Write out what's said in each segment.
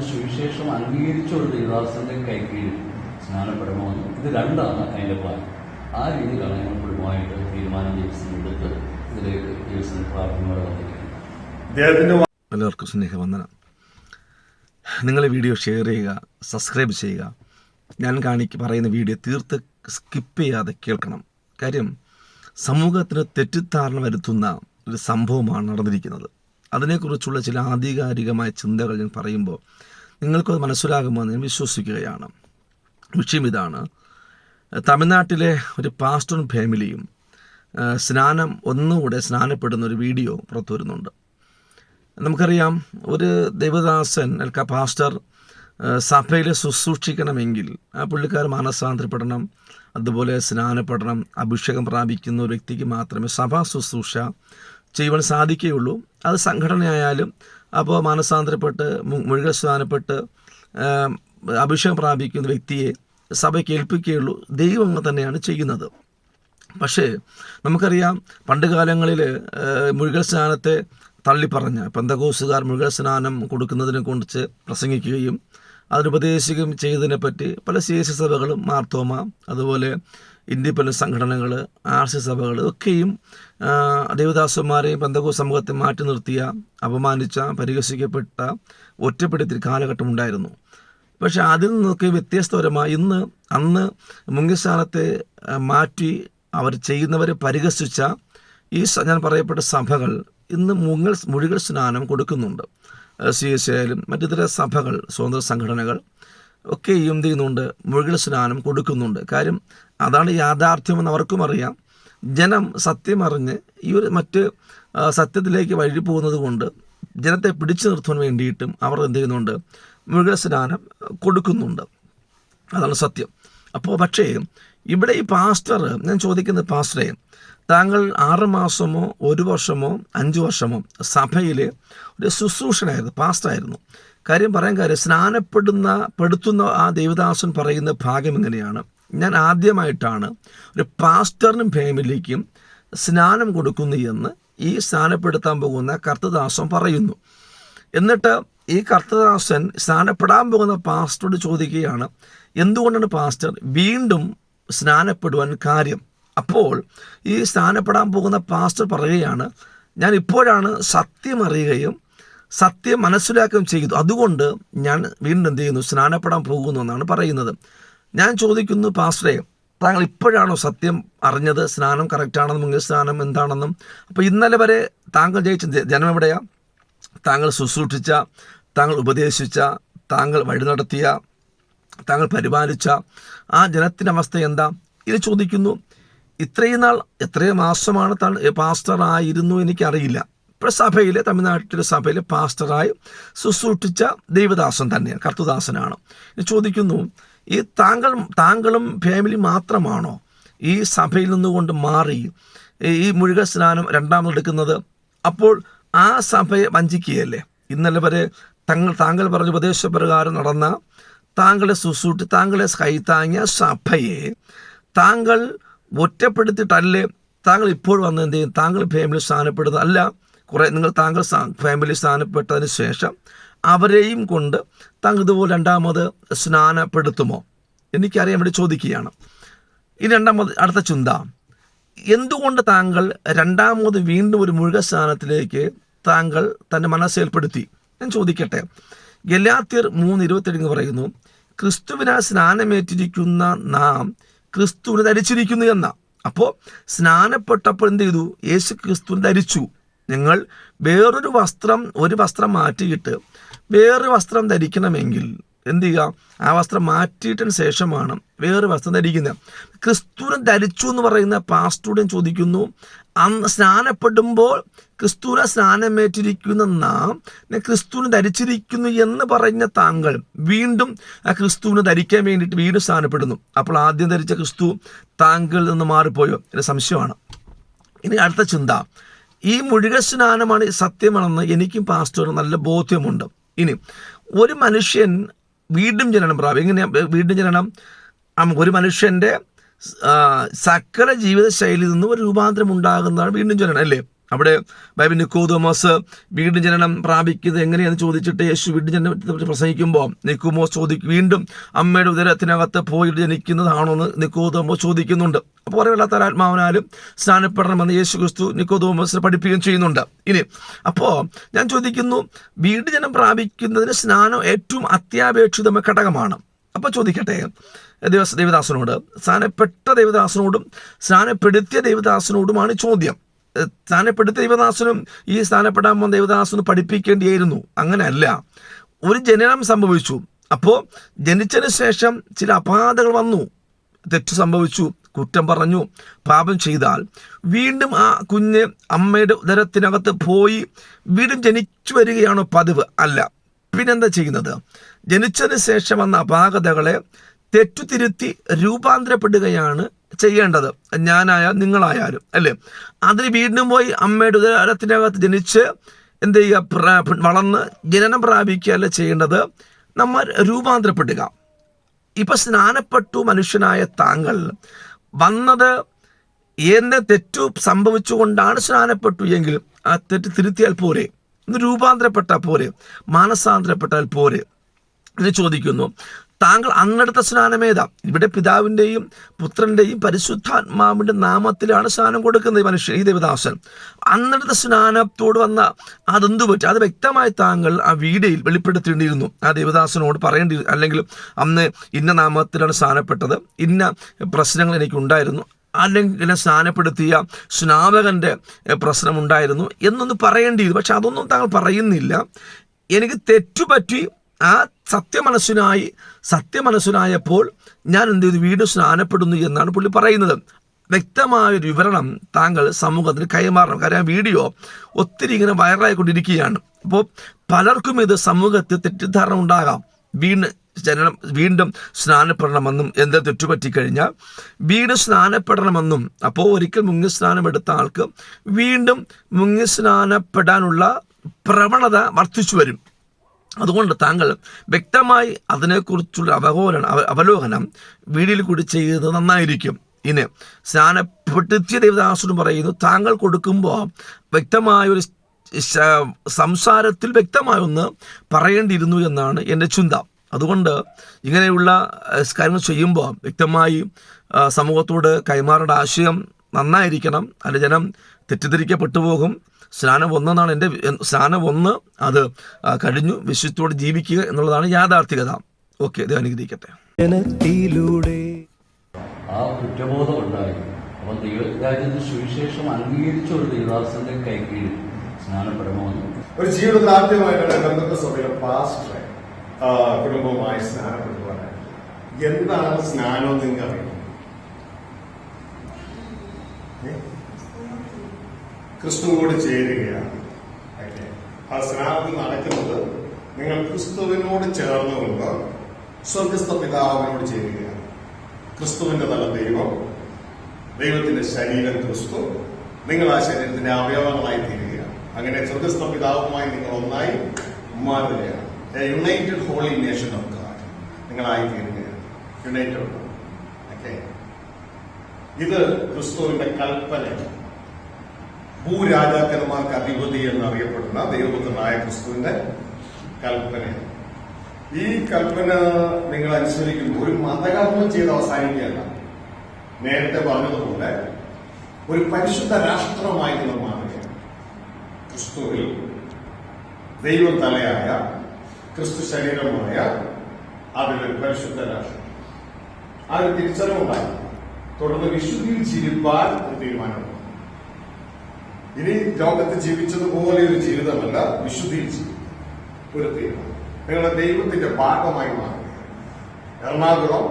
കർത്താവിന്റെ സുവിശേഷം അംഗീകരിച്ചുകൊണ്ട് ഒരു കൈ കൈകീഴിൽ സ്നാനപ്പെടുമോ ഇത് രണ്ടാണ് അതിന്റെ പ്ലാൻ ആ രീതിയിലാണ് ഞങ്ങൾ കുടുംബമായിട്ട് തീരുമാനം ദിവസം എടുത്ത് ഇതിലേക്ക് ദിവസം പ്രാർത്ഥനയോടെ വന്നിരിക്കുന്നത് എല്ലാവർക്കും സ്നേഹവന്ദനം. നിങ്ങൾ വീഡിയോ ഷെയർ ചെയ്യുക സബ്സ്ക്രൈബ് ചെയ്യുക. ഞാൻ കാണിക്ക് പറയുന്ന വീഡിയോ തീർത്ത് സ്കിപ്പ് ചെയ്യാതെ കേൾക്കണം. കാര്യം സമൂഹത്തിന് തെറ്റിദ്ധാരണ വരുത്തുന്ന ഒരു സംഭവമാണ് നടന്നിരിക്കുന്നത്. അതിനെക്കുറിച്ചുള്ള ചില ആധികാരികമായ ചിന്തകൾ ഞാൻ പറയുമ്പോൾ നിങ്ങൾക്കത് മനസ്സിലാകുമെന്ന് ഞാൻ വിശ്വസിക്കുകയാണ്. വിഷയം ഇതാണ്. തമിഴ്നാട്ടിലെ ഒരു പാസ്റ്ററും ഫാമിലിയും സ്നാനം ഒന്നുകൂടെ സ്നാനപ്പെടുന്ന ഒരു വീഡിയോ പുറത്തു വരുന്നുണ്ട്. നമുക്കറിയാം ഒരു ദേവദാസൻ അൽക്ക പാസ്റ്റർ സഭയിൽ ശുശ്രൂഷിക്കണമെങ്കിൽ ആ പുള്ളിക്കാർ മാനസാന്തരപ്പെടണം അതുപോലെ സ്നാനപ്പെടണം അഭിഷേകം പ്രാപിക്കുന്ന ഒരു വ്യക്തിക്ക് മാത്രമേ സഭാ ശുശ്രൂഷ ചെയ്യുവാൻ സാധിക്കുകയുള്ളൂ. അത് സംഘടനയായാലും അപ്പോൾ മാനസാന്തരപ്പെട്ട് മുഴുകൽ സ്നാനപ്പെട്ട് അഭിഷേകം പ്രാപിക്കുന്ന വ്യക്തിയെ സഭയ്ക്ക് ഏൽപ്പിക്കുകയുള്ളൂ. ദൈവം തന്നെയാണ് ചെയ്യുന്നത്. പക്ഷേ നമുക്കറിയാം പണ്ട് കാലങ്ങളിൽ മുഴുകൽ സ്നാനത്തെ തള്ളിപ്പറഞ്ഞ പെന്തകോസുകാർ മുഴുകൽ സ്നാനം കൊടുക്കുന്നതിനെ കുറിച്ച് പ്രസംഗിക്കുകയും അതിനുപദേശിക്കുകയും ചെയ്തതിനെപ്പറ്റി പല സി സഭകളും മാർത്തോമ അതുപോലെ ഇൻഡിപെൻഡൻസ് സംഘടനകൾ ആർ സി സഭകൾ ഒക്കെയും ദേവദാസന്മാരെ ദേവദാസന്മാരെയും പെന്തകോ സമൂഹത്തെ മാറ്റി നിർത്തിയ അപമാനിച്ച പരിഹസിക്കപ്പെട്ട ഒറ്റപ്പെടുത്തിയ കാലഘട്ടം ഉണ്ടായിരുന്നു. പക്ഷേ അതിൽ നിന്നൊക്കെ വ്യത്യസ്തപരമായി ഇന്ന് അന്ന് മുങ്ങിസ്ഥാനത്തെ മാറ്റി അവർ ചെയ്യുന്നവരെ പരിഹസിച്ച ഈ ഞാൻ പറയപ്പെട്ട സഭകൾ ഇന്ന് മുങ്ങൽ മുഴുകൽ സ്നാനം കൊടുക്കുന്നുണ്ട്. സി എസ് ആയാലും മറ്റിതര സഭകൾ സ്വതന്ത്ര സംഘടനകൾ ഒക്കെ എന്ത് ചെയ്യുന്നുണ്ട്? മുഴുകൽ സ്നാനം കൊടുക്കുന്നുണ്ട്. കാര്യം അതാണ് യാഥാർത്ഥ്യമെന്ന് അവർക്കും അറിയാം. ജനം സത്യം അറിഞ്ഞ് ഈ ഒരു മറ്റ് സത്യത്തിലേക്ക് വഴി പോകുന്നത് കൊണ്ട് ജനത്തെ പിടിച്ചു നിർത്താൻ വേണ്ടിയിട്ടും അവർ എന്ത് ചെയ്യുന്നുണ്ട്? മൃഗസ്നാനം സ്നാനം കൊടുക്കുന്നുണ്ട്. അതാണ് സത്യം. അപ്പോൾ പക്ഷേ ഇവിടെ ഈ പാസ്റ്റർ ഞാൻ ചോദിക്കുന്നത് പാസ്റ്ററെ താങ്കൾ ആറ് മാസമോ ഒരു വർഷമോ അഞ്ച് വർഷമോ സഭയിൽ ഒരു ശുശ്രൂഷനായിരുന്നു പാസ്റ്ററായിരുന്നു. കാര്യം പറയാൻ കാര്യം സ്നാനപ്പെടുന്ന പെടുത്തുന്ന ആ ദേവദാസൻ പറയുന്ന ഭാഗം എങ്ങനെയാണ് ഞാൻ ആദ്യമായിട്ടാണ് ഒരു പാസ്റ്ററിനും ഫാമിലിക്കും സ്നാനം കൊടുക്കുന്നു എന്ന് ഈ സ്നാനപ്പെടുത്താൻ പോകുന്ന കർത്തദാസൻ പറയുന്നു. എന്നിട്ട് ഈ കർത്തദാസൻ സ്നാനപ്പെടാൻ പോകുന്ന പാസ്റ്ററോട് ചോദിക്കുകയാണ് എന്തുകൊണ്ടാണ് പാസ്റ്റർ വീണ്ടും സ്നാനപ്പെടുവാൻ കാര്യം? അപ്പോൾ ഈ സ്നാനപ്പെടാൻ പോകുന്ന പാസ്റ്റർ പറയുകയാണ് ഞാൻ ഇപ്പോഴാണ് സത്യം അറിയുകയും സത്യം മനസ്സിലാക്കുകയും ചെയ്തു. അതുകൊണ്ട് ഞാൻ വീണ്ടും എന്ത് ചെയ്യുന്നു? സ്നാനപ്പെടാൻ പോകുന്നു എന്നാണ് പറയുന്നത്. ഞാൻ ചോദിക്കുന്നു പാസ്റ്ററെ താങ്കൾ ഇപ്പോഴാണോ സത്യം അറിഞ്ഞത്? സ്നാനം കറക്റ്റാണെന്നും മുങ്ങിയ സ്നാനം എന്താണെന്നും? അപ്പോൾ ഇന്നലെ വരെ താങ്കൾ ജയിച്ച ജനം എവിടെയാ? താങ്കൾ ശുശ്രൂഷിച്ച താങ്കൾ ഉപദേശിച്ച താങ്കൾ വഴി നടത്തിയ താങ്കൾ പരിപാലിച്ച ആ ജനത്തിന്റെ അവസ്ഥ എന്താ? ഇത് ചോദിക്കുന്നു ഇത്രയും നാൾ എത്രയും മാസമാണ് താൻ പാസ്റ്റർ ആയിരുന്നു എനിക്കറിയില്ല. ഇപ്പോൾ സഭയിലെ തമിഴ്നാട്ടിലെ സഭയിലെ പാസ്റ്ററായി ശുശ്രൂഷിച്ച ദൈവദാസൻ തന്നെയാണ് കർത്തുദാസനാണ്. ചോദിക്കുന്നു ഈ താങ്കൾ താങ്കളും ഫാമിലി മാത്രമാണോ ഈ സഭയിൽ നിന്നുകൊണ്ട് മാറി ഈ മുഴുക സ്നാനം രണ്ടാമതെടുക്കുന്നത് അപ്പോൾ ആ സഭയെ വഞ്ചിക്കുകയല്ലേ? ഇന്നലെ വരെ തങ്ങൾ താങ്കൾ പറഞ്ഞ ഉപദേശപ്രകാരം നടന്ന താങ്കളെ സുസൂട്ടി താങ്കളെ കൈത്താങ്ങിയ സഭയെ താങ്കൾ ഒറ്റപ്പെടുത്തിയിട്ടല്ലേ താങ്കൾ ഇപ്പോൾ വന്ന് എന്ത് ചെയ്യും? താങ്കൾ ഫാമിലി സ്ഥാനപ്പെടുന്നത് അല്ല കുറേ നിങ്ങൾ താങ്കൾ ഫാമിലി സ്ഥാനപ്പെട്ടതിന് ശേഷം അവരെയും കൊണ്ട് താങ്കൾ ഇതുപോലെ രണ്ടാമത് സ്നാനപ്പെടുത്തുമോ? എനിക്കറിയാൻ വേണ്ടി ചോദിക്കുകയാണ്. ഈ രണ്ടാമത് അടുത്ത ചിന്ത. എന്തുകൊണ്ട് താങ്കൾ രണ്ടാമത് വീണ്ടും ഒരു മുഴുക സ്നാനത്തിലേക്ക് താങ്കൾ തന്റെ മനസ്സേൽപ്പെടുത്തി ഞാൻ ചോദിക്കട്ടെ. ഗലാത്തിയർ മൂന്ന് ഇരുപത്തേഴ് പറയുന്നു ക്രിസ്തുവിനാൽ സ്നാനമേറ്റിരിക്കുന്ന നാം ക്രിസ്തുവിനെ ധരിച്ചിരിക്കുന്നു എന്ന. അപ്പോൾ സ്നാനപ്പെട്ടപ്പോൾ എന്ത് ചെയ്തു? യേശു ക്രിസ്തുവിനെ ധരിച്ചു. നിങ്ങൾ വേറൊരു വസ്ത്രം ഒരു വസ്ത്രം മാറ്റിയിട്ട് വേറൊരു വസ്ത്രം ധരിക്കണമെങ്കിൽ എന്ത് ചെയ്യുക? ആ വസ്ത്രം മാറ്റിയിട്ടതിന് ശേഷമാണ് വേറൊരു വസ്ത്രം ധരിക്കുന്നത്. ക്രിസ്തുവിനെ ധരിച്ചു എന്ന് പറയുന്ന പാസ്റ്റൂടെ ചോദിക്കുന്നു. അന്ന് സ്നാനപ്പെടുമ്പോൾ ക്രിസ്തുവിനെ സ്നാനമേറ്റിരിക്കുന്ന നാം ക്രിസ്തുവിന് ധരിച്ചിരിക്കുന്നു എന്ന് പറഞ്ഞ താങ്കൾ വീണ്ടും ആ ക്രിസ്തുവിനെ ധരിക്കാൻ വേണ്ടിയിട്ട് വീണ്ടും സ്നാനപ്പെടുന്നു. അപ്പോൾ ആദ്യം ധരിച്ച ക്രിസ്തു താങ്കളിൽ നിന്ന് മാറിപ്പോയോ? എന്റെ സംശയമാണ്. ഇനി അടുത്ത ചിന്ത. ഈ മുഴുക സ്നാനമാണ് സത്യമാണെന്ന് എനിക്കും പാസ്റ്ററിനും നല്ല ബോധ്യമുണ്ട്. ഇനി ഒരു മനുഷ്യൻ വീണ്ടും ജനനം പ്രാപിക്കും. എങ്ങനെ വീണ്ടും ജനനം? ഒരു മനുഷ്യന്റെ സകല ജീവിത ശൈലിയിൽ നിന്നും ഒരു രൂപാന്തരം ഉണ്ടാകുന്നതാണ് വീണ്ടും ജനനം അല്ലേ? അവിടെ ബൈബിൾ നിക്കോദോമോസ് വീണ്ടും ജനനം പ്രാപിക്കുന്നത് എങ്ങനെയെന്ന് ചോദിച്ചിട്ട് യേശു വീണ്ടും ജനനം പ്രസംഗിക്കുമ്പോൾ നിക്കോമോസ് ചോദിക്കും വീണ്ടും അമ്മയുടെ ഉദരത്തിനകത്ത് പോയിട്ട് ജനിക്കുന്നതാണോ എന്ന് നിക്കോദോമോസ് ചോദിക്കുന്നുണ്ട്. അപ്പോൾ അറിവില്ലാത്ത ആത്മാവിനാലും സ്നാനപ്പെടണമെന്ന് യേശു ക്രിസ്തു നിക്കോദോമോസിനെ പഠിപ്പിക്കുകയും ചെയ്യുന്നുണ്ട്. ഇനി അപ്പോൾ ഞാൻ ചോദിക്കുന്നു വീണ്ടും ജനം പ്രാപിക്കുന്നതിന് സ്നാനം ഏറ്റവും അത്യാപേക്ഷിതമായ ഘടകമാണ്. അപ്പോൾ ചോദിക്കട്ടെ ദേവദാസനോട് സ്നാനപ്പെട്ട ദേവദാസനോടും സ്നാനപ്പെടുത്തിയ ദേവദാസനോടുമാണ് ചോദ്യം. ദൈവദാസനും ദേവദാസനും ഈ സ്ഥാനപ്പെടാൻ പോകുന്ന ദൈവദാസനും പഠിപ്പിക്കേണ്ടിയായിരുന്നു. അങ്ങനെയല്ല. ഒരു ജനനം സംഭവിച്ചു. അപ്പോൾ ജനിച്ചതിന് ശേഷം ചില അപാധകൾ വന്നു. തെറ്റ് സംഭവിച്ചു. കുറ്റം പറഞ്ഞു. പാപം ചെയ്താൽ വീണ്ടും ആ കുഞ്ഞ് അമ്മയുടെ ഉദരത്തിനകത്ത് പോയി വീണ്ടും ജനിച്ചു വരികയാണോ പതിവ്. അല്ല. പിന്നെന്താ ചെയ്യുന്നത്? ജനിച്ചതിന് ശേഷം വന്ന അപാകതകളെ തെറ്റുതിരുത്തി രൂപാന്തരപ്പെടുകയാണ് ചെയ്യേണ്ടത്. ഞാനായാലും നിങ്ങളായാലും അല്ലേ? അതിന് വീണ്ടും പോയി അമ്മയുടെ ഉദരത്തിനകത്ത് ജനിച്ച് എന്ത് ചെയ്യുക? വളർന്ന് ജനനം പ്രാപിക്കുകയല്ല ചെയ്യേണ്ടത്? നമ്മൾ രൂപാന്തരപ്പെടുക. ഇപ്പം സ്നാനപ്പെട്ടു മനുഷ്യനായ താങ്കൾ വന്നത് എന്നെ തെറ്റു സംഭവിച്ചുകൊണ്ടാണ് സ്നാനപ്പെട്ടു എങ്കിൽ ആ തെറ്റ് തിരുത്തിയാൽ പോരെ. രൂപാന്തരപ്പെട്ടാൽ പോരെ. മാനസാന്തരപ്പെട്ടാൽ പോരെ എന്ന് ചോദിക്കുന്നു. താങ്കൾ അന്നെടുത്ത സ്നാനമേതാ ഇവിടെ പിതാവിന്റെയും പുത്രന്റെയും പരിശുദ്ധാത്മാവിന്റെ നാമത്തിലാണ് സ്നാനം കൊടുക്കുന്നത് ഈ മനുഷ്യൻ ഈ ദേവദാസൻ. അന്നെടുത്ത സ്നാനത്തോട് വന്ന അതെന്തു പറ്റി? അത് വ്യക്തമായി താങ്കൾ ആ വീഡിയോയിൽ വെളിപ്പെടുത്തേണ്ടിയിരുന്നു. ആ ദേവദാസനോട് പറയേണ്ടി അല്ലെങ്കിൽ അന്ന് ഇന്ന നാമത്തിലാണ് സ്നാനപ്പെട്ടത് ഇന്ന പ്രശ്നങ്ങൾ എനിക്കുണ്ടായിരുന്നു അല്ലെങ്കിൽ സ്നാനപ്പെടുത്തിയ സ്നാപകന്റെ പ്രശ്നമുണ്ടായിരുന്നു എന്നൊന്ന് പറയേണ്ടിയിരുന്നു. പക്ഷെ അതൊന്നും താങ്കൾ പറയുന്നില്ല. എനിക്ക് തെറ്റുപറ്റി ആ സത്യമനസ്സിനായി സത്യമനസ്സിനായപ്പോൾ ഞാൻ എന്ത് ചെയ്തു? വീണ്ടും സ്നാനപ്പെടുന്നു എന്നാണ് പുള്ളി പറയുന്നത്. വ്യക്തമായ ഒരു വിവരണം താങ്കൾ സമൂഹത്തിന് കൈമാറണം. കാരണം വീഡിയോ ഒത്തിരി ഇങ്ങനെ വൈറലായിക്കൊണ്ടിരിക്കുകയാണ്. അപ്പോൾ പലർക്കും ഇത് സമൂഹത്തിൽ തെറ്റിദ്ധാരണ ഉണ്ടാകാം. വീണ്ടും ജനനം വീണ്ടും സ്നാനപ്പെടണമെന്നും എന്താ തെറ്റുപറ്റിക്കഴിഞ്ഞാൽ വീണ്ടും സ്നാനപ്പെടണമെന്നും. അപ്പോൾ ഒരിക്കൽ മുങ്ങി സ്നാനം എടുത്ത ആൾക്ക് വീണ്ടും മുങ്ങി സ്നാനപ്പെടാനുള്ള പ്രവണത വർദ്ധിച്ചു വരും. അതുകൊണ്ട് താങ്കൾ വ്യക്തമായി അതിനെക്കുറിച്ചുള്ള അവലോകനം അവ- അവലോകനം വീഡിയോയിൽ കൂടി ചെയ്യുന്നത് നന്നായിരിക്കും. ഇനി സ്നാനപ്പെടുത്തിയ ദേവദാസനും പറയുന്നു താങ്കൾ കൊടുക്കുമ്പോൾ വ്യക്തമായൊരു സംസാരത്തിൽ വ്യക്തമായൊന്ന് പറയേണ്ടിയിരുന്നു എന്നാണ് എന്റെ ചിന്ത. അതുകൊണ്ട് ഇങ്ങനെയുള്ള കാര്യങ്ങൾ ചെയ്യുമ്പോൾ വ്യക്തമായി സമൂഹത്തോട് കൈമാറേണ്ട ആശയം നന്നായിരിക്കണം. അല്ല ജനം തെറ്റിദ്ധരിക്കപ്പെട്ടു പോകും. സ്നാനം ഒന്നെന്നാണ് എന്റെ സ്നാനം ഒന്ന് അത് കഴിഞ്ഞു. വിശുദ്ധത്തോടെ ജീവിക്കുക എന്നുള്ളതാണ് യാഥാർത്ഥികത ഓക്കെ അത് അനുഗ്രഹിക്കട്ടെ. ആ കുറ്റബോധം ഉണ്ടായി അപ്പം ദൈവരാജ്യത്തിന്റെ സുവിശേഷം അംഗീകരിച്ച ഒരു ദൈവദാസന്റെ കൈകീഴിൽ സ്നാനപ്പെടണമെന്ന് ഒരു ജീവിതത്തിൽ ആദ്യമായിട്ടാണ് ബന്ധുക്ക സഭയിലെ പാസ്റ്റർ കുടുംബവുമായി സ്നാനപ്പെടുവാനായി എന്താണ് സ്നാനം എന്ന് നിങ്ങൾക്ക് അറിയാം? ക്രിസ്തുവോട് ചേരുകയാണ്. ആ സ്നാനത്തിൽ നടക്കുന്നത് നിങ്ങൾ ക്രിസ്തുവിനോട് ചേർന്നുകൊണ്ട് സ്വർഗസ്ഥ പിതാവിനോട് ചേരുകയാണ്. ക്രിസ്തുവിന്റെ തല ദൈവം ദൈവത്തിന്റെ ശരീരം ക്രിസ്തു നിങ്ങൾ ആ ശരീരത്തിന്റെ അവയവങ്ങളായി തീരുകയാണ്. അങ്ങനെ സ്വർഗസ്ഥ പിതാവുമായി നിങ്ങൾ ഒന്നായി മാറുകയാണ്. United holy nation of God നിങ്ങളായി തീരുകയാണ്. United okay. ഇത് ക്രിസ്തുവിന്റെ കൽപ്പനയാണ് ഭൂരാജാക്കന്മാർക്ക് അധിപതി എന്നറിയപ്പെടുന്ന ദൈവപുത്രനായ ക്രിസ്തുവിന്റെ കൽപ്പനയാണ് ഈ കൽപ്പന നിങ്ങൾ അനുസരിക്കുമ്പോൾ ഒരു മതകർമ്മം ചെയ്ത് അവസാനിക്കുകയല്ല. നേരത്തെ പറഞ്ഞതുപോലെ ഒരു പരിശുദ്ധ രാഷ്ട്രമായി നിങ്ങൾ മാറുകയാണ്. ക്രിസ്തുവിൽ ദൈവം തലയായ ക്രിസ്തു ശരീരമായ അതിലൊരു പരിശുദ്ധ രാഷ്ട്രം. ആ ഒരു തിരിച്ചറിവുണ്ടായി. തുടർന്ന് വിശുദ്ധിയിൽ ജീവിപ്പാൻ ഒരു തീരുമാനമുണ്ട് ഇനി ലോകത്ത് ജീവിച്ചതുപോലെ ഒരു ജീവിതമല്ല വിശുദ്ധിയിൽ ജീവിക്കും ഒരു തീരുമാനം നിങ്ങളുടെ ദൈവത്തിന്റെ ഭാഗമായി മാറുക. എറണാകുളം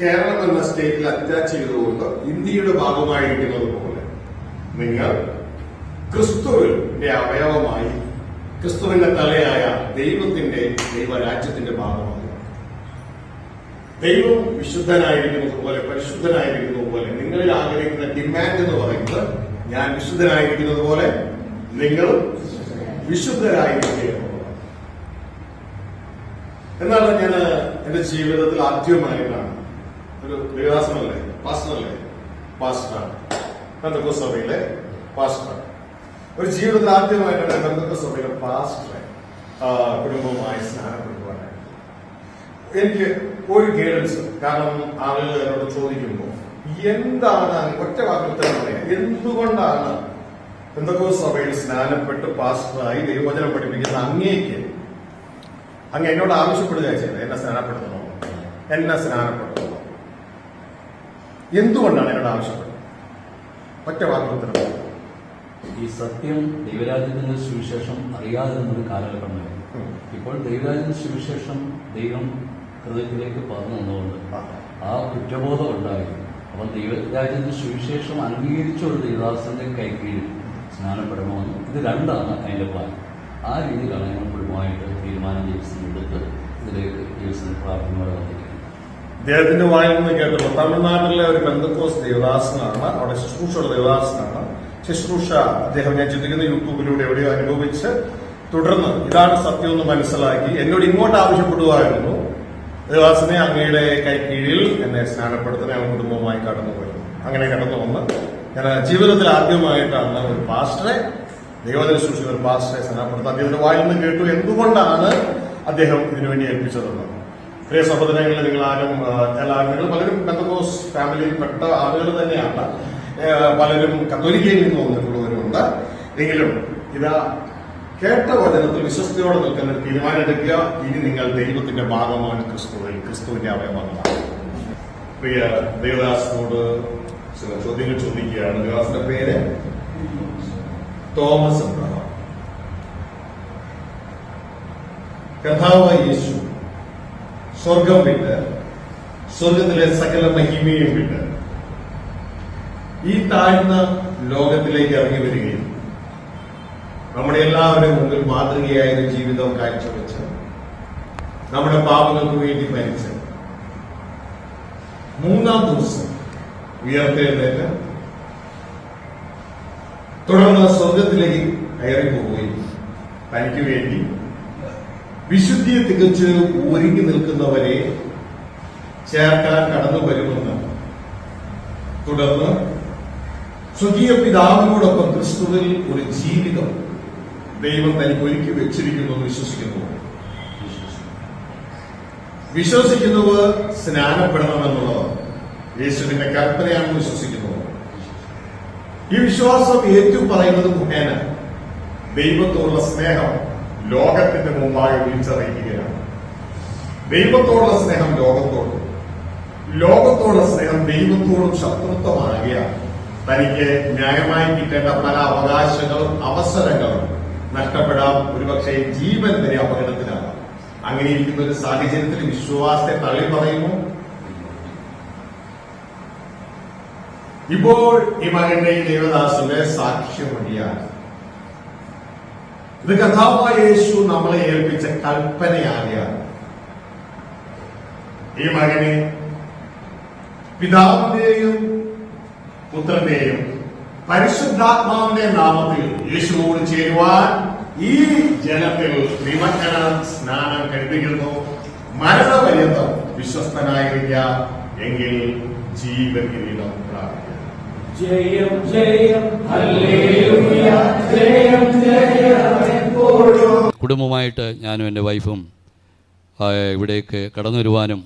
കേരളം എന്ന സ്റ്റേറ്റിൽ അറ്റാച്ച് ചെയ്തുകൊണ്ട് ഇന്ത്യയുടെ ഭാഗമായിരിക്കുന്നത് പോലെ നിങ്ങൾ ക്രിസ്തുവിന്റെ അവയവമായി ക്രിസ്തുവിന്റെ തലയായ ദൈവത്തിന്റെ ദൈവരാജ്യത്തിന്റെ ഭാഗമാണ് ദൈവം വിശുദ്ധനായിരിക്കുന്നത് പോലെ പരിശുദ്ധനായിരിക്കുന്നത് പോലെ നിങ്ങളിൽ ആഗ്രഹിക്കുന്ന ഡിമാൻഡ് എന്ന് പറയുന്നത് ഞാൻ വിശുദ്ധനായിരിക്കുന്നത് പോലെ നിങ്ങൾ വിശുദ്ധരായിരിക്കുക എന്നാണ് ഞാൻ എന്റെ ജീവിതത്തിൽ ആദ്യമായിട്ടാണ്. ഒരു ദേവദാസനല്ലേ? പാസ്റ്ററല്ലേ? പാസ്റ്ററാണ്. പെന്തക്കോസ്ത് സഭയിലെ പാസ്റ്റർ ഒരു ജീവിതത്തിൽ ആദ്യമായിട്ടാണ് ബന്ധുക്ക സഭയിലെ പാസ്റ്ററെ കുടുംബവുമായി സ്നാനപ്പെടുവാനായിട്ട് എനിക്ക് ഒരു ഗൈഡൻസ് കാരണം ആളുകൾ എന്നോട് ചോദിക്കുമ്പോൾ എന്താണ് ഒറ്റ വാക്കിൽ ഉത്തരം പറയാം. എന്തുകൊണ്ടാണ് എന്തൊക്കെ സഭയിൽ സ്നാനപ്പെട്ട് പാസ്റ്ററായി ദൈവവചനം പഠിപ്പിക്കുന്ന അങ്ങേക്ക്? അങ്ങ് എന്നോട് ആവശ്യപ്പെടുക ചെയ്തത്. എന്നെ സ്നാനപ്പെടുത്തണോ? എന്നെ സ്നാനപ്പെടുത്തണോ? എന്തുകൊണ്ടാണ് എന്നോട് ആവശ്യപ്പെടുന്നത്? ഒറ്റ വാക്കിൽ ഈ സത്യം ദൈവരാജ്യത്തിന്റെ സുവിശേഷം അറിയാതിരുന്നൊരു കാലഘട്ടമായിരുന്നു ഉം. ഇപ്പോൾ ദൈവരാജ്യത്തിന്റെ സുവിശേഷം ദൈവം ഹൃദയത്തിലേക്ക് പറഞ്ഞു വന്നുകൊണ്ട് ആ. കുറ്റബോധം ഉണ്ടായി അപ്പം ദൈവരാജ്യത്തിന് സുവിശേഷം അംഗീകരിച്ചൊരു ദൈവദാസന്റെ സ്നാനപ്പെടുമോ എന്ന് ഇത് രണ്ടാണ് അതിന്റെ പ്ലാൻ ആ രീതിയിലാണ് ഞങ്ങൾ കുടുംബമായിട്ട് തീരുമാനം ദിവസം എടുത്ത് ഇതിലേക്ക് ദിവസം പ്രാർത്ഥനയോടെ വന്നിരിക്കുന്നത് അദ്ദേഹത്തിന്റെ വായിൽ നിന്ന് കേട്ടപ്പോൾ തമിഴ്നാട്ടിലെ ഒരു ബന്ധക്കോസ് ദേവദാസനാണ് അവിടെ ശുശ്രൂഷയുള്ള ദേവദാസനാണ് ശുശ്രൂഷ അദ്ദേഹം ഞാൻ ചിന്തിക്കുന്ന യൂട്യൂബിലൂടെ എവിടെയോ അനുഭവിച്ച് തുടർന്ന് ഇതാണ് സത്യം എന്ന് മനസ്സിലാക്കി. എന്നോട് ഇങ്ങോട്ട് ആവശ്യപ്പെടുകയായിരുന്നു ദേവദാസനെ അങ്ങയുടെ കൈക്കീഴിൽ എന്നെ സ്നാനപ്പെടുത്തുന്ന അവൻ കുടുംബവുമായി കടന്നു പോയി അങ്ങനെ കടന്നു വന്ന് ഞാൻ ജീവിതത്തിൽ ആദ്യമായിട്ടാണ് ഒരു പാസ്റ്ററെ ദൈവത്തിന് സൂക്ഷിച്ച ഒരു പാസ്റ്ററെ സ്നാനപ്പെടുത്തുന്നത് അദ്ദേഹത്തിന്റെ വായിൽ നിന്ന് കേട്ടു. എന്തുകൊണ്ടാണ് അദ്ദേഹം ഇതിനുവേണ്ടി ഏൽപ്പിച്ചതെന്ന്? പ്രിയ സഹോദരങ്ങളിൽ ആ, എല്ലാവരും പലരും ബന്ധക്കോസ് ഫാമിലിയിൽപ്പെട്ട ആളുകൾ തന്നെയാണ്. പലരും കത്തോലിക്കയിൽ നിന്ന് വന്നിട്ടുള്ളവരുണ്ട് എങ്കിലും ഇതാ കേട്ട വചനത്തിൽ വിശ്വസ്തയോടെ നിൽക്കുന്ന ഒരു തീരുമാനമെടുക്കുക ഇനി നിങ്ങൾ ദൈവത്തിന്റെ ഭാഗമാണ് ക്രിസ്തുവിൽ ക്രിസ്തുവിന്റെ അവയവങ്ങളാണ് പ്രിയ ദേവദാസിനോട് ചില ചോദ്യങ്ങൾ ചോദിക്കുകയാണ്. ദേവദാസിന്റെ പേര് തോമസ് എന്നാണ്. കഥാവ് യേശു സ്വർഗം വിട്ട് സ്വർഗത്തിലെ സകല മഹിമയും വിട്ട് ഈ താഴ്ന്ന ലോകത്തിലേക്ക് ഇറങ്ങി വരികയും നമ്മുടെ എല്ലാവരുടെ മുമ്പിൽ മാതൃകയായ ഒരു ജീവിതം കാഴ്ചവെച്ച് നമ്മുടെ പാപങ്ങൾക്ക് വേണ്ടി മരിച്ച് മൂന്നാം ദിവസം ഉയർത്തെഴുന്നേറ്റ് തുടർന്ന് സ്വർഗത്തിലേക്ക് കയറി പോവുകയും തനിക്ക് വേണ്ടി വിശുദ്ധിയെ തികച്ച് ഒരുങ്ങി നിൽക്കുന്നവരെ ചേർക്കാൻ കടന്നു വരുമെന്ന് തുടർന്ന് സ്വകീയ പിതാവിനോടൊപ്പം ക്രിസ്തുവിൽ ഒരു ജീവിതം ദൈവം തനിക്ക് ഒരുക്കി വെച്ചിരിക്കുന്നു എന്ന് വിശ്വസിക്കുന്നു. വിശ്വസിക്കുന്നവർ സ്നാനപ്പെടണമെന്നുള്ളത് യേശുവിന്റെ കൽപ്പനയാണെന്ന് വിശ്വസിക്കുന്നു. ഈ വിശ്വാസം ഏറ്റുപറയുന്നത് മുഖേന ദൈവത്തോടുള്ള സ്നേഹം ലോകത്തിന്റെ മുമ്പാകെ വിളിച്ചറിയിക്കുകയാണ്. ദൈവത്തോടുള്ള സ്നേഹം ലോകത്തോടും. ലോകത്തോടുള്ള സ്നേഹം ദൈവത്തോടും ശത്രുത്വമാകുകയാണ്. തനിക്ക് ന്യായമായി കിട്ടേണ്ട പല അവകാശങ്ങളും അവസരങ്ങളും നഷ്ടപ്പെടാം. ഒരുപക്ഷെ ജീവൻ വരെ അപകടത്തിലാകാം. അങ്ങനെ ഇരിക്കുന്ന ഒരു സാഹചര്യത്തിൽ വിശ്വാസത്തെ തള്ളി പറയുന്നു ഇപ്പോൾ ഈ മകന്റെ ദേവദാസന്റെ സാക്ഷ്യമൊഴിയാണ് ഇത് കഥാവായ യേശു നമ്മളെ ഏൽപ്പിച്ച കൽപ്പനയാകുകയാണ് ഈ മകനെ പിതാവിന്റെയും പുത്രന്റെയും പരിശുദ്ധാത്മാവിന്റെ നാമത്തിൽ യേശുവോട് ചേരുവാൻ ഈ ജനത്തിൽ നിമജ്ജന സ്നാനം കരുതുന്നു മരണപര്യന്തം വിശ്വസ്തനായിരിക്കുക എങ്കിൽ ജീവകിരീടം പ്രാപിക്കും. ജയം ജയം ഹല്ലേലൂയ. ജയം ജയം. എപ്പോഴും കുടുംബമായിട്ട് ഞാനും എന്റെ വൈഫും ഇവിടേക്ക് കടന്നു വരുവാനും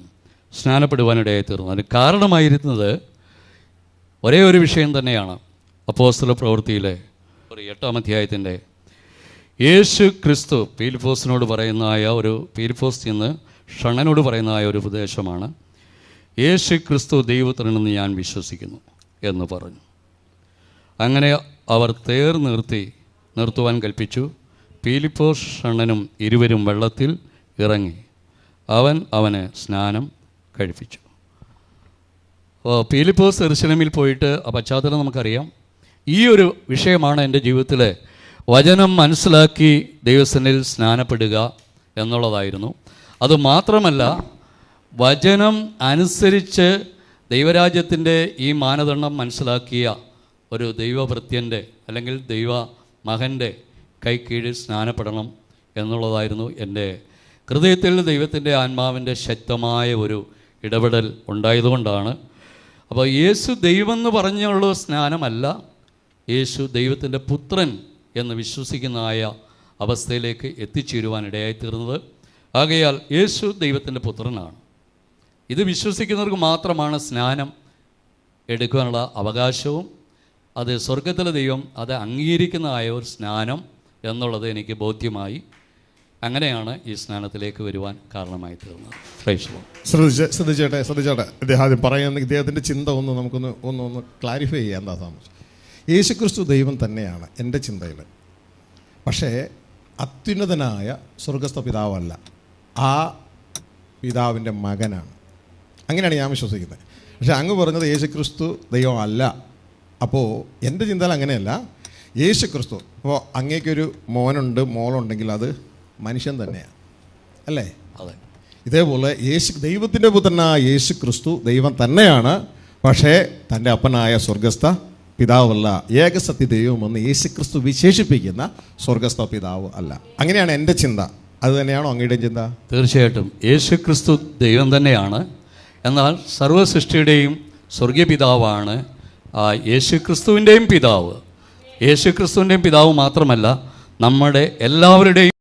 സ്നാനപ്പെടുവാനിടയായി തീർന്നു. അതിന് കാരണമായിരുന്നത് ഒരേ ഒരു വിഷയം തന്നെയാണ്. അപ്പോസ്തല പ്രവൃത്തിയിലെ ഒരു എട്ടാം അധ്യായത്തിന്റെ യേശു ക്രിസ്തു പീലിഫോസിനോട് പറയുന്നതായ ഒരു പീലിഫോസ് എന്ന് ഷണനോട് പറയുന്നതായ ഒരു ഉപദേശമാണ് യേശു ക്രിസ്തു ദൈവത്തിനെന്ന് ഞാൻ വിശ്വസിക്കുന്നു എന്ന് പറഞ്ഞു. അങ്ങനെ അവർ തേർ നിർത്തി നിർത്തുവാൻ കൽപ്പിച്ചു. പീലിപ്പോസ് ഷണ്ണനും ഇരുവരും വെള്ളത്തിൽ ഇറങ്ങി. അവൻ അവന് സ്നാനം കഴിപ്പിച്ചു. പീലിപ്പോസ് ദർശനമിൽ പോയിട്ട് ആ പശ്ചാത്തലം നമുക്കറിയാം. ഈ ഒരു വിഷയമാണ് എന്റെ ജീവിതത്തിലെ വചനം മനസ്സിലാക്കി ദൈവസനിൽ സ്നാനപ്പെടുക എന്നുള്ളതായിരുന്നു. അത് മാത്രമല്ല വചനം അനുസരിച്ച് ദൈവരാജ്യത്തിന്റെ ഈ മാനദണ്ഡം മനസ്സിലാക്കിയ ഒരു ദൈവഭൃത്യന്റെ അല്ലെങ്കിൽ ദൈവ മകന്റെ കൈക്കീഴിൽ സ്നാനപ്പെടണം എന്നുള്ളതായിരുന്നു എന്റെ ഹൃദയത്തിൽ ദൈവത്തിന്റെ ആത്മാവിന്റെ ശക്തമായ ഒരു ഇടപെടൽ ഉണ്ടായതുകൊണ്ടാണ്. അപ്പോൾ യേശു ദൈവം എന്ന് പറഞ്ഞുള്ള സ്നാനമല്ല യേശു ദൈവത്തിന്റെ പുത്രൻ എന്ന് വിശ്വസിക്കുന്നതായ അവസ്ഥയിലേക്ക് എത്തിച്ചേരുവാൻ ഇടയായിത്തീർന്നത് ആകയാൽ യേശു ദൈവത്തിന്റെ പുത്രനാണ്. ഇത് വിശ്വസിക്കുന്നവർക്ക് മാത്രമാണ് സ്നാനം എടുക്കാനുള്ള അവകാശവും അത് സ്വർഗത്തിലെ ദൈവം അത് അംഗീകരിക്കുന്നതായ ഒരു സ്നാനം എന്നുള്ളത് എനിക്ക് ബോധ്യമായി. അങ്ങനെയാണ് ഈ സ്നാനത്തിലേക്ക് വരുവാൻ കാരണമായി തീർന്നത് ശ്രദ്ധിച്ച് ശ്രദ്ധിച്ചേട്ടെ ശ്രദ്ധിച്ചേട്ടെ. ഇദ്ദേഹം പറയുന്ന ഇദ്ദേഹത്തിന്റെ ചിന്ത ഒന്ന് നമുക്കൊന്ന് ഒന്ന് ഒന്ന് ക്ലാരിഫൈ ചെയ്യാൻ എന്താ താമസം യേശുക്രിസ്തു ദൈവം തന്നെയാണ് എന്റെ ചിന്തയിൽ പക്ഷേ അത്യുന്നതനായ സ്വർഗസ്ഥ പിതാവല്ല. ആ പിതാവിന്റെ മകനാണ്. അങ്ങനെയാണ് ഞാൻ വിശ്വസിക്കുന്നത്. പക്ഷേ അങ്ങ് പറഞ്ഞത് യേശുക്രിസ്തു ദൈവമല്ല. അപ്പോൾ എന്റെ ചിന്തയിൽ അങ്ങനെയല്ല. യേശുക്രിസ്തു അപ്പോൾ അങ്ങേക്കൊരു മോനുണ്ട് മോളുണ്ടെങ്കിൽ അത് മനുഷ്യൻ തന്നെയാണ്. അല്ലേ? അതെ. ഇതേപോലെ യേശു ദൈവത്തിന്റെ പുത്രനായ യേശു ക്രിസ്തു ദൈവം തന്നെയാണ്. പക്ഷേ തന്റെ അപ്പനായ സ്വർഗസ്ഥ പിതാവല്ല ഏകസത്യ ദൈവമെന്ന് യേശു ക്രിസ്തു വിശേഷിപ്പിക്കുന്ന സ്വർഗസ്ഥ പിതാവ് അല്ല. അങ്ങനെയാണ് എന്റെ ചിന്ത. അത് തന്നെയാണോ അങ്ങയുടെയും ചിന്ത? തീർച്ചയായിട്ടും. യേശു ക്രിസ്തു ദൈവം തന്നെയാണ്. എന്നാൽ സർവസൃഷ്ടിയുടെയും സ്വർഗീയ പിതാവാണ് ആ യേശു ക്രിസ്തുവിന്റെയും പിതാവ്. യേശു ക്രിസ്തുവിന്റെയും പിതാവ് മാത്രമല്ല നമ്മുടെ എല്ലാവരുടെയും